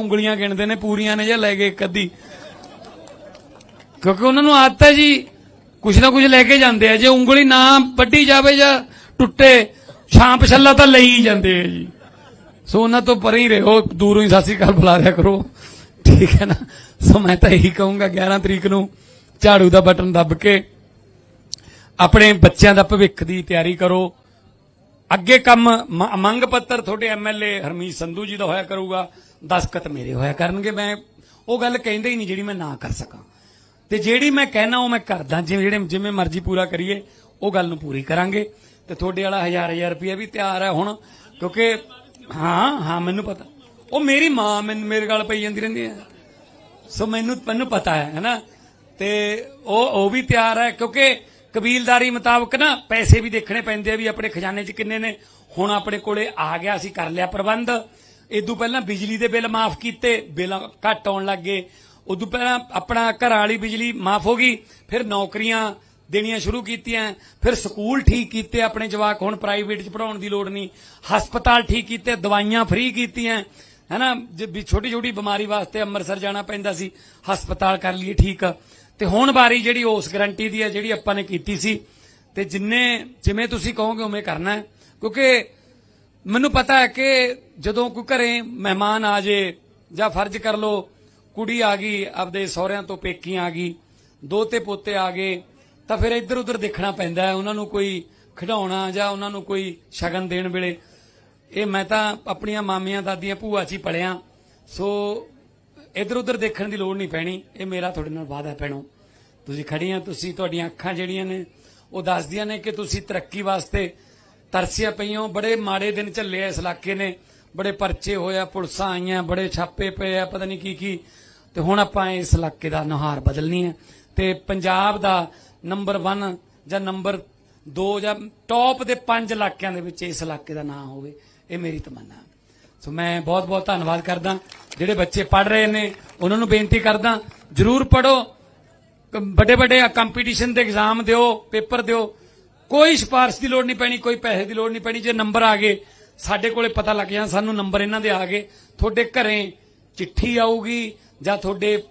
ਉਂਗਲੀਆਂ ਗਿਣਦੇ ਨੇ, ਪੂਰੀਆਂ ਨੇ ਜਾਂ ਲੈ ਗਏ ਇੱਕ ਅੱਧੀ? ਕਿਉਂਕਿ ਉਹਨਾਂ ਨੂੰ ਆਦਤ ਹੈ ਜੀ, ਕੁਛ ਨਾ ਕੁਛ ਲੈ ਕੇ ਜਾਂਦੇ ਆ। ਜੇ ਉਂਗਲੀ ਨਾ ਵੱਢੀ ਜਾਵੇ ਜਾਂ ਟੁੱਟੇ, ਛਾਂਪ ਛੱਲਾ ਤਾਂ ਲਈ ਜਾਂਦੇ ਆ ਜੀ। ਸੋ ਉਹਨਾਂ ਤੋਂ ਪਰੇ ਹੀ ਰਹੋ, ਦੂਰੋਂ ਹੀ ਸਤਿ ਸ਼੍ਰੀ ਅਕਾਲ ਬੁਲਾ ਰਿਆ ਕਰੋ। ਠੀਕ ਹੈ ਨਾ? ਸੋ ਮੈਂ ਤਾਂ ਇਹੀ ਕਹੂੰਗਾ 11 ਤਰੀਕ ਨੂੰ ਝਾੜੂ ਦਾ ਬਟਨ ਦੱਬ ਕੇ ਆਪਣੇ ਬੱਚਿਆਂ ਦਾ ਭਵਿੱਖ ਦੀ ਤਿਆਰੀ ਕਰੋ। ਅੱਗੇ ਕੰਮ ਮੰਗ ਪੱਤਰ ਤੁਹਾਡੇ ਐਮਐਲਏ ਹਰਮੀਤ ਸੰਧੂ ਜੀ ਦਾ ਹੋਇਆ ਕਰੂਗਾ। ਦਸਖਤ ਮੇਰੇ ਹੋਇਆ ਕਰਨਗੇ, ਮੈਂ ਉਹ ਗੱਲ ਕਹਿੰਦੇ ਹੀ ਨਹੀਂ ਜਿਹੜੀ ਮੈਂ ਨਾ ਕਰ ਸਕਾਂ। ਤੇ ਜਿਹੜੀ ਮੈਂ ਕਹਿਣਾ, ਉਹ ਮੈਂ ਕਰਦਾ, ਜਿਵੇਂ ਜਿਹੜੇ ਜਿਵੇਂ ਮਰਜ਼ੀ ਪੂਰਾ ਕਰੀਏ, ਉਹ ਗੱਲ ਨੂੰ ਪੂਰੀ ਕਰਾਂਗੇ। ਤੇ ਤੁਹਾਡੇ ਵਾਲਾ ਹਜ਼ਾਰ ਹਜ਼ਾਰ ਰੁਪਇਆ ਵੀ ਤਿਆਰ ਹੈ ਹੁਣ, ਕਿਉਂਕਿ ਹਾਂ ਹਾਂ, ਮੈਨੂੰ ਪਤਾ। ਉਹ ਮੇਰੀ ਮਾਂ ਮੈਨੂੰ ਮੇਰੇ ਗੱਲ ਪਈ ਜਾਂਦੀ ਰਹਿੰਦੀ ਹੈ। ਸੋ ਮੈਨੂੰ ਮੈਨੂੰ ਪਤਾ ਹੈ ਹੈਨਾ ਤੇ ਉਹ ਉਹ ਵੀ ਤਿਆਰ ਹੈ, ਕਿਉਂਕਿ ਕਬੀਲਦਾਰੀ ਮੁਤਾਬਕ ਨਾ ਪੈਸੇ ਵੀ ਦੇਖਣੇ ਪੈਂਦੇ ਆ ਵੀ ਆਪਣੇ ਖਜ਼ਾਨੇ 'ਚ ਕਿੰਨੇ ਨੇ। ਹੁਣ ਆਪਣੇ ਕੋਲੇ ਆ ਗਿਆ, ਅਸੀਂ ਕਰ ਲਿਆ ਪ੍ਰਬੰਧ। ਇਦੋਂ ਪਹਿਲਾਂ ਬਿਜਲੀ ਦੇ ਬਿੱਲ ਮਾਫ ਕੀਤੇ, ਬਿੱਲ ਘੱਟ ਆਉਣ ਲੱਗ ਗਏ। ਉਦੋਂ ਪਹਿਲਾਂ ਆਪਣਾ ਘਰਾਂ ਵਾਲੀ ਬਿਜਲੀ ਮਾਫ ਹੋ ਗਈ, ਫਿਰ ਨੌਕਰੀਆਂ ਦੇਣੀਆਂ ਸ਼ੁਰੂ ਕੀਤੀਆਂ, ਫਿਰ ਸਕੂਲ ਠੀਕ ਕੀਤੇ, ਆਪਣੇ ਜਵਾਕ ਹੁਣ ਪ੍ਰਾਈਵੇਟ 'ਚ ਪੜਾਉਣ ਦੀ ਲੋੜ ਨਹੀਂ। ਹਸਪਤਾਲ ਠੀਕ ਕੀਤੇ, ਦਵਾਈਆਂ ਫ੍ਰੀ ਕੀਤੀਆਂ। ਹੈਨਾ, ਜੇ ਛੋਟੀ ਛੋਟੀ ਬਿਮਾਰੀ ਵਾਸਤੇ ਅੰਮ੍ਰਿਤਸਰ ਜਾਣਾ ਪੈਂਦਾ ਸੀ, ਹਸਪਤਾਲ ਕਰ ਲਈਏ ਠੀਕ। ਤੇ ਹੁਣ ਵਾਰੀ ਜਿਹੜੀ ਉਸ ਗਰੰਟੀ ਦੀ ਹੈ ਜਿਹੜੀ ਆਪਾਂ ਨੇ ਕੀਤੀ ਸੀ, ਤੇ ਜਿੰਨੇ, ਜਿਵੇਂ ਤੁਸੀਂ ਕਹੋਗੇ ਉਵੇਂ ਕਰਨਾ ਹੈ। ਕਿਉਂਕਿ ਮੈਨੂੰ ਪਤਾ ਹੈ ਕਿ ਜਦੋਂ ਕੋਈ ਘਰੇ ਮਹਿਮਾਨ ਆ ਜੇ ਜਾਂ ਫਰਜ਼ ਕਰ ਲੋ ਕੁੜੀ ਆ ਗਈ, ਆਪਦੇ ਸਹੁਰਿਆਂ ਤੋਂ ਪੇਕੀ ਆ ਗਈ, ਦੋਤੇ ਪੋਤੇ ਆ ਗਏ, ਤਾਂ ਫਿਰ ਇੱਧਰ ਉੱਧਰ ਦੇਖਣਾ ਪੈਂਦਾ ਹੈ, ਉਹਨਾਂ ਨੂੰ ਕੋਈ ਖਿਡਾਉਣਾ ਜਾਂ ਉਹਨਾਂ ਨੂੰ ਕੋਈ ਸ਼ਗਨ ਦੇਣ ਵੇਲੇ। ਇਹ ਮੈਂ ਤਾਂ ਆਪਣੀਆਂ ਮਾਮੀਆਂ, ਦਾਦੀਆਂ, ਭੂਆ 'ਚ ਹੀ ਪਲਿਆ ਸੋ ਇੱਧਰ ਉੱਧਰ ਦੇਖਣ ਦੀ ਲੋੜ ਨਹੀਂ ਪੈਣੀ। ਇਹ ਮੇਰਾ ਤੁਹਾਡੇ ਨਾਲ ਵਾਅਦਾ ਪੈਣੋ ਤੁਸੀਂ ਖੜੀਆਂ ਤੁਸੀਂ ਤੁਹਾਡੀਆਂ ਅੱਖਾਂ ਜਿਹੜੀਆਂ ਨੇ, ਉਹ ਦੱਸਦੀਆਂ ਨੇ ਕਿ ਤੁਸੀਂ ਤਰੱਕੀ ਵਾਸਤੇ ਤਰਸੀਆਂ ਪਈਆਂ, ਬੜੇ ਮਾੜੇ ਦਿਨ ਝੱਲੇ ਆ ਇਸ ਇਲਾਕੇ ਨੇ। ਬੜੇ ਪਰਚੇ ਹੋਇਆ ਪੁਲਿਸਾਂ ਆਈਆਂ, ਬੜੇ ਛਾਪੇ ਪਏ ਆ, ਪਤਾ ਨਹੀਂ ਕੀ ਕੀ। ਤੇ ਹੁਣ ਆਪਾਂ ਇਸ ਇਲਾਕੇ ਦਾ ਨੁਹਾਰ ਬਦਲਣੀ ਹੈ ਤੇ ਪੰਜਾਬ ਦਾ ਨੰਬਰ 1 ਜਾਂ ਨੰਬਰ 2 ਜਾਂ ਟੌਪ ਦੇ 5 ਇਲਾਕਿਆਂ ਦੇ ਵਿੱਚ ਇਸ ਇਲਾਕੇ ਦਾ ਨਾਂ ਹੋਵੇ, ਇਹ ਮੇਰੀ ਤਮੰਨਾ ਹੈ ਸੋ ਮੈਂ ਬਹੁਤ ਬਹੁਤ ਧੰਨਵਾਦ ਕਰਦਾ। ਜਿਹੜੇ ਬੱਚੇ ਪੜ ਰਹੇ ਨੇ, ਉਹਨਾਂ ਨੂੰ ਬੇਨਤੀ ਕਰਦਾ, ਜਰੂਰ ਪੜੋ ਵੱਡੇ ਵੱਡੇ ਕੰਪੀਟੀਸ਼ਨ ਦੇ ਐਗਜ਼ਾਮ ਦਿਓ, ਪੇਪਰ ਦਿਓ। ਕੋਈ ਸਿਫਾਰਿਸ਼ ਦੀ ਲੋੜ ਨਹੀਂ ਪੈਣੀ, ਕੋਈ ਪੈਸੇ ਦੀ ਲੋੜ ਨਹੀਂ ਪੈਣੀ। ਜੇ ਨੰਬਰ ਆ ਗਏ, ਸਾਡੇ ਕੋਲੇ ਪਤਾ ਲੱਗ ਜਾਂਦਾ ਸਾਨੂੰ ਨੰਬਰ ਇਹਨਾਂ ਦੇ ਆ ਗਏ। ਤੁਹਾਡੇ ਘਰੇ ਚਿੱਠੀ ਆਊਗੀ ਜਾਂ ਤੁਹਾਡੇ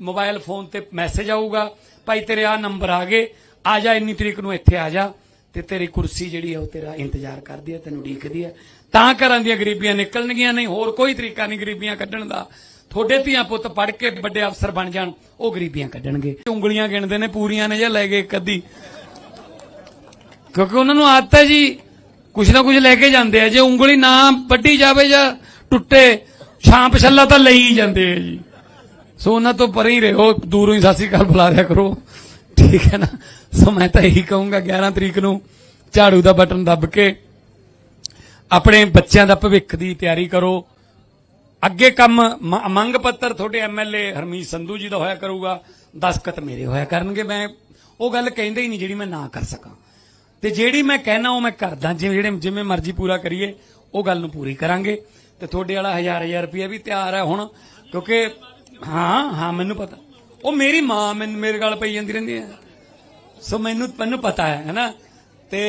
ਮੋਬਾਈਲ ਫੋਨ ਤੇ ਮੈਸੇਜ ਆਊਗਾ, ਭਾਈ, ਤੇਰੇ ਆ ਨੰਬਰ ਆ ਗਏ, ਆ ਜਾ, ਇੰਨੀ ਤਰੀਕ ਨੂੰ ਇੱਥੇ ਆ ਜਾ ਤੇ ਤੇਰੀ ਕੁਰਸੀ ਜਿਹੜੀ ਆ ਉਹ ਤੇਰਾ ਇੰਤਜ਼ਾਰ ਕਰਦੀ ਹੈ ਤੈਨੂੰ ਉਡੀਕਦੀ ਹੈ ਤਾਂ ਘਰਾਂ ਦੀਆਂ ਗਰੀਬੀਆਂ ਨਿਕਲਣਗੀਆਂ ਨਹੀਂ, ਹੋਰ ਕੋਈ ਤਰੀਕਾ ਨਹੀਂ ਗਰੀਬੀਆਂ ਕੱਢਣ ਦਾ। ਤੁਹਾਡੇ ਧੀਆਂ ਪੁੱਤ ਪੜ ਕੇ ਵੱਡੇ ਅਫਸਰ ਬਣ ਜਾਣ, ਉਹ ਗਰੀਬੀਆਂ ਕੱਢਣਗੇ। ਉਂਗਲੀਆਂ ਗਿਣਦੇ ਨੇ ਪੂਰੀਆਂ ਨੇ ਜਾਂ ਲੈ ਗਏ ਇੱਕ ਅੱਧੀ। ਕਿਉਂਕਿ ਉਹਨਾਂ ਨੂੰ ਆਦਤ ਹੈ ਜੀ, ਕੁਛ ਨਾ ਕੁਛ ਲੈ ਕੇ ਜਾਂਦੇ ਆ। ਜੇ ਉਂਗਲੀ ਨਾ ਵੱਢੀ ਜਾਵੇ ਜਾਂ ਟੁੱਟੇ, ਛਾਂਪ ਛੱਲਾ ਤਾਂ ਲਈ ਹੀ ਜਾਂਦੇ ਆ ਜੀ। ਸੋ ਉਹਨਾਂ ਤੋਂ ਪਰੇ ਹੀ ਰਹੋ, ਦੂਰੋਂ ਹੀ ਸਤਿ ਸ਼੍ਰੀ ਅਕਾਲ ਬੁਲਾ ਰਿਆ ਕਰੋ। ਠੀਕ ਹੈ ਨਾ? ਸੋ ਮੈਂ ਤਾਂ ਇਹੀ ਕਹੂੰਗਾ 11 ਤਰੀਕ ਨੂੰ ਝਾੜੂ ਦਾ ਬਟਨ ਦੱਬ ਕੇ ਆਪਣੇ ਬੱਚਿਆਂ ਦਾ ਭਵਿੱਖ ਦੀ ਤਿਆਰੀ ਕਰੋ। ਅੱਗੇ ਕੰਮ ਮੰਗ ਪੱਤਰ ਤੁਹਾਡੇ ਐਮਐਲਏ ਹਰਮੀਤ ਸੰਧੂ ਜੀ ਦਾ ਹੋਇਆ ਕਰੂਗਾ ਦਸਖਤ ਮੇਰੇ ਹੋਇਆ ਕਰਨਗੇ। ਮੈਂ ਉਹ ਗੱਲ ਕਹਿੰਦੇ ਹੀ ਨਹੀਂ ਜਿਹੜੀ ਮੈਂ ਨਾ ਕਰ ਸਕਾਂ। ਤੇ ਜਿਹੜੀ ਮੈਂ ਕਹਿਣਾ ਉਹ ਮੈਂ ਕਰਦਾ। ਜਿਵੇਂ ਜਿਹੜੇ, ਜਿਵੇਂ ਮਰਜ਼ੀ ਪੂਰਾ ਕਰੀਏ, ਉਹ ਗੱਲ ਨੂੰ ਪੂਰੀ ਕਰਾਂਗੇ। ਤੇ ਤੁਹਾਡੇ ਵਾਲਾ ਹਜ਼ਾਰ ਹਜ਼ਾਰ ਰੁਪਇਆ ਵੀ ਤਿਆਰ ਹੈ ਹੁਣ, ਕਿਉਂਕਿ ਹਾਂ ਹਾਂ, ਮੈਨੂੰ ਪਤਾ। ਉਹ ਮੇਰੀ ਮਾਂ ਮੈਨੂੰ, ਮੇਰੇ ਗੱਲ ਪਈ ਜਾਂਦੀ ਰਹਿੰਦੀ ਹੈ। ਸੋ ਮੈਨੂੰ ਮੈਨੂੰ ਪਤਾ ਹੈ ਹੈਨਾ ਤੇ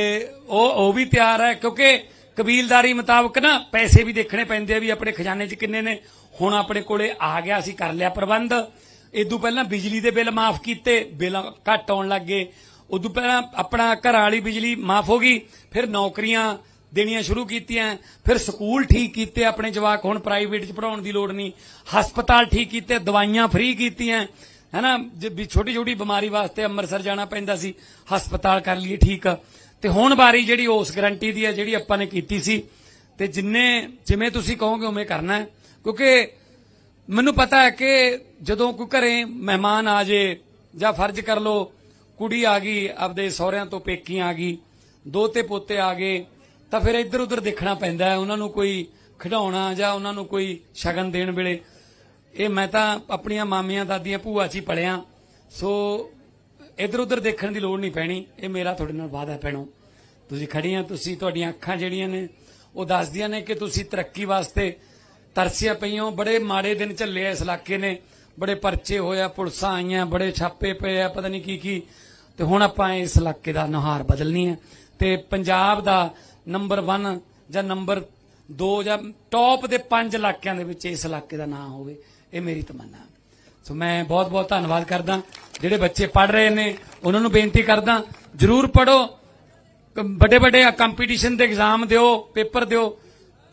ਉਹ ਉਹ ਵੀ ਤਿਆਰ ਹੈ, ਕਿਉਂਕਿ ਕਬੀਲਦਾਰੀ ਮੁਤਾਬਕ ਨਾ ਪੈਸੇ ਵੀ ਦੇਖਣੇ ਪੈਂਦੇ ਆ ਵੀ ਆਪਣੇ ਖਜ਼ਾਨੇ 'ਚ ਕਿੰਨੇ ਨੇ। ਹੁਣ ਆਪਣੇ ਕੋਲੇ ਆ ਗਿਆ, ਅਸੀਂ ਕਰ ਲਿਆ ਪ੍ਰਬੰਧ। ਇਦੋਂ ਪਹਿਲਾਂ ਬਿਜਲੀ ਦੇ ਬਿੱਲ ਮਾਫ ਕੀਤੇ, ਬਿੱਲ ਘੱਟ ਆਉਣ ਲੱਗੇ ਉਦੋਂ ਪਹਿਲਾਂ ਆਪਣਾ ਘਰ ਵਾਲੀ ਬਿਜਲੀ ਮਾਫ ਹੋ ਗਈ, ਫਿਰ ਨੌਕਰੀਆਂ ਦੇਣੀਆਂ ਸ਼ੁਰੂ ਕੀਤੀਆਂ, ਫਿਰ ਸਕੂਲ ਠੀਕ ਕੀਤੇ, ਆਪਣੇ ਜਵਾਕ ਹੁਣ ਪ੍ਰਾਈਵੇਟ 'ਚ ਪੜਾਉਣ ਦੀ ਲੋੜ ਨਹੀਂ, ਹਸਪਤਾਲ ਠੀਕ ਕੀਤੇ, ਦਵਾਈਆਂ ਫ੍ਰੀ ਕੀਤੀਆਂ, ਹੈਨਾ, ਜੇ ਛੋਟੀ ਛੋਟੀ ਬਿਮਾਰੀ ਵਾਸਤੇ ਅੰਮ੍ਰਿਤਸਰ ਜਾਣਾ ਪੈਂਦਾ ਸੀ, ਹਸਪਤਾਲ ਕਰ ਲਈਏ ਠੀਕ। ਤੇ ਹੁਣ ਵਾਰੀ ਜਿਹੜੀ ਉਸ ਗਰੰਟੀ ਦੀ ਹੈ, ਜਿਹੜੀ ਆਪਾਂ ਨੇ ਕੀਤੀ ਸੀ, ਤੇ ਜਿੰਨੇ, ਜਿਵੇਂ ਤੁਸੀਂ ਕਹੋਗੇ ਉਵੇਂ ਕਰਨਾ ਕਿਉਂਕਿ ਮੈਨੂੰ ਪਤਾ ਹੈ ਕਿ ਜਦੋਂ ਕੋਈ ਘਰੇ ਮਹਿਮਾਨ ਆ ਜੇ ਜਾਂ ਫਰਜ਼ ਕਰ ਲੋ ਕੁੜੀ ਆ ਗਈ, ਆਪਦੇ ਸਹੁਰਿਆਂ ਤੋਂ ਪੇਕੀ ਆ ਗਈ, ਦੋਤੇ ਪੋਤੇ ਆ ਗਏ, ਤਾਂ ਫਿਰ ਇੱਧਰ ਉੱਧਰ ਦੇਖਣਾ ਪੈਂਦਾ ਹੈ, ਉਹਨਾਂ ਨੂੰ ਕੋਈ ਖਿਡਾਉਣਾ ਜਾਂ ਉਹਨਾਂ ਨੂੰ ਕੋਈ ਸ਼ਗਨ ਦੇਣ ਵੇਲੇ। ਇਹ ਮੈਂ ਤਾਂ ਆਪਣੀਆਂ ਮਾਮੀਆਂ, ਦਾਦੀਆਂ, ਭੂਆ 'ਚ ਹੀ ਪਲਿਆ ਸੋ ਇੱਧਰ ਉੱਧਰ ਦੇਖਣ ਦੀ ਲੋੜ ਨਹੀਂ ਪੈਣੀ, ਇਹ ਮੇਰਾ ਤੁਹਾਡੇ ਨਾਲ ਵਾਅਦਾ ਪੈਣੋ ਤੁਸੀਂ ਖੜੀਆਂ ਤੁਸੀਂ ਤੁਹਾਡੀਆਂ ਅੱਖਾਂ ਜਿਹੜੀਆਂ ਨੇ, ਉਹ ਦੱਸਦੀਆਂ ਨੇ ਕਿ ਤੁਸੀਂ ਤਰੱਕੀ ਵਾਸਤੇ ਤਰਸੀਆਂ ਪਈਆਂ ਬੜੇ ਮਾੜੇ ਦਿਨ ਝੱਲੇ ਇਸ ਇਲਾਕੇ ਨੇ, ਬੜੇ ਪਰਚੇ ਹੋਇਆ ਪੁਲਿਸਾਂ ਆਈਆਂ, ਬੜੇ ਛਾਪੇ ਪਏ ਆ, ਪਤਾ ਨਹੀਂ ਕੀ ਕੀ ਤੇ ਹੁਣ ਆਪਾਂ ਇਸ ਇਲਾਕੇ ਦਾ ਨੁਹਾਰ ਬਦਲਣੀ ਹੈ। ਤੇ ਪੰਜਾਬ ਦਾ ਨੰਬਰ 1 ਜਾਂ ਨੰਬਰ ਦੋ ਜਾਂ ਟੌਪ ਦੇ ਪੰਜ ਇਲਾਕਿਆਂ ਦੇ ਵਿੱਚ ਇਸ ਇਲਾਕੇ ਦਾ ਨਾਂ ਹੋਵੇ, ਇਹ ਮੇਰੀ ਤਮੰਨਾ ਸੋ ਮੈਂ ਬਹੁਤ ਬਹੁਤ ਧੰਨਵਾਦ ਕਰਦਾ। ਜਿਹੜੇ ਬੱਚੇ ਪੜ ਰਹੇ ਨੇ, ਉਹਨਾਂ ਨੂੰ ਬੇਨਤੀ ਕਰਦਾ, ਜਰੂਰ ਪੜੋ ਵੱਡੇ ਵੱਡੇ ਕੰਪੀਟੀਸ਼ਨ ਦੇ ਐਗਜ਼ਾਮ ਦਿਓ, ਪੇਪਰ ਦਿਓ।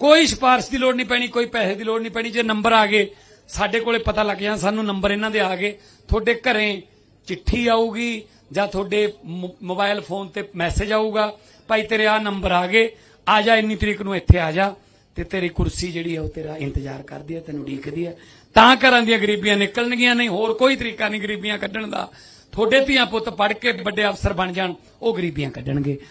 ਕੋਈ ਸਿਫਾਰਿਸ਼ ਦੀ ਲੋੜ ਨਹੀਂ ਪੈਣੀ, ਕੋਈ ਪੈਸੇ ਦੀ ਲੋੜ ਨਹੀਂ ਪੈਣੀ। ਜੇ ਨੰਬਰ ਆ ਗਏ, ਸਾਡੇ ਕੋਲੇ ਪਤਾ ਲੱਗ ਜਾਂਦਾ ਸਾਨੂੰ ਨੰਬਰ ਇਹਨਾਂ ਦੇ ਆ ਗਏ। ਤੁਹਾਡੇ ਘਰੇ ਚਿੱਠੀ ਆਊਗੀ ਜਾਂ ਤੁਹਾਡੇ ਮੋ- ਮੋਬਾਈਲ ਫੋਨ ਤੇ ਮੈਸੇਜ ਆਊਗਾ, ਭਾਈ ਤੇਰੇ ਆ ਨੰਬਰ ਆ ਗਏ, ਆ ਜਾ, ਇੰਨੀ ਤਰੀਕ ਨੂੰ ਇੱਥੇ ਆ ਜਾ, ਤੇ ਤੇਰੀ ਕੁਰਸੀ ਜਿਹੜੀ ਆ ਉਹ ਤੇਰਾ ਇੰਤਜ਼ਾਰ ਕਰਦੀ ਹੈ ਤੈਨੂੰ ਉਡੀਕਦੀ ਹੈ ਤਾਂ ਘਰਾਂ ਦੀਆਂ ਗਰੀਬੀਆਂ ਨਿਕਲਣਗੀਆਂ ਨਹੀਂ, ਹੋਰ ਕੋਈ ਤਰੀਕਾ ਨਹੀਂ ਗਰੀਬੀਆਂ ਕੱਢਣ ਦਾ। ਤੁਹਾਡੇ ਧੀਆਂ ਪੁੱਤ ਪੜ ਕੇ ਵੱਡੇ ਅਫਸਰ ਬਣ ਜਾਣ, ਉਹ ਗਰੀਬੀਆਂ ਕੱਢਣਗੇ।